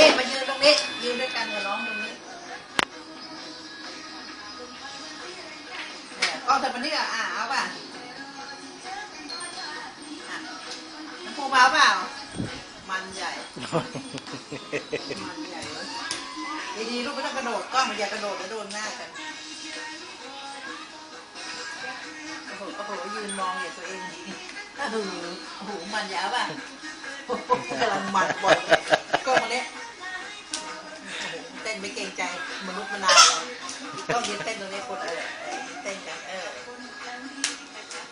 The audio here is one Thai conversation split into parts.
นี่มายืนตรงนี้ ยืนด้วยกันกับน้องตรงนี้กล้องเธอมันนี่อะเอาป่ะน้ำปูมาเปล่า มันใหญ่ มันใหญ่ดีๆลูกไม่ต้องกระโดดกล้องมันอย่ากระโดดแล้วโดนหน้ากันโอ้โหโอ้โหยืนมองอย่างตัวเองดีโอ้โหมันยาวป่ะกำลังมัดบอย ไม่เกรงใจมนุษย์มนาเลยอีกกล้องยืนเต้นตรงนี้คนเออเต้นกันเออ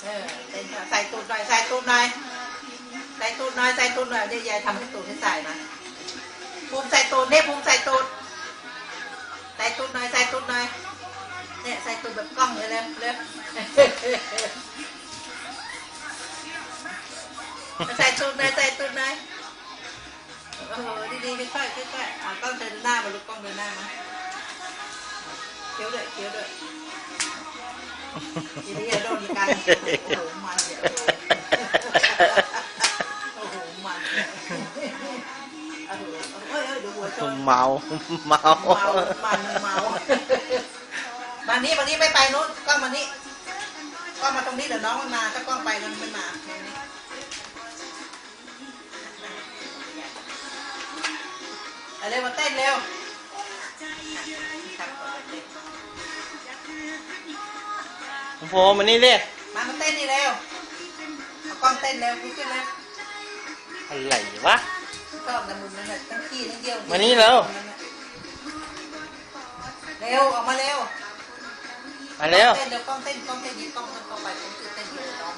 เออเต้นใส่ตูดหน่อยใส่ตูดหน่อยใส่ตูดหน่อยใส่ตูดหน่อยเดี๋ยวยายทำให้ตูดให้ใส่นะภูมิใส่ตูดเนี่ยภูมิใส่ตูดใส่ตูดหน่อยใส่ตูดหน่อยเนี่ยใส่ตูดแบบกล้องเลยเร็วเร็วใส่ตูดหน่อยใส่ตูดหน่อยโอ้โหดีๆค่อยๆค่อยๆอะกล้องเดิน หน้ามาลูกกล้องเดินหน้ามาเคี้ยวด้วยเคี้ยวด้วยทีนี้อย่าโดนกันโอ้โหมันเดี๋ยวโอ้โหมันโอ้โหเอ้ยเอ้ยเดี๋ยวหัวชนเมาเมาเมามันเมาบางนี้บางนี้ไม่ไปนู้นกล้องมานี้กล้องมาตรงนี้เดี๋ยวน้องมันมาถ้ากล้องไปมันไม่มา เอาเร็วมาเต้นเร็วครับเอาเต้นโฟมมันนี่เรียกมามาเต้นนี่เร็วเอากล้องเต้นเร็วลุกขึ้นเร็วอะไรวะชอบนะมึงนั่นแหละทั้งขี้ทั้งเยี่ยวมานี่เร็วเร็วออกมาเร็วมาเร็ว เต้นเดี๋ยวกล้องเต้นกล้องเต้นยืนกล้องเต้นกล้องไปกล้องเต้นเดี๋ยวน้องจะได้มา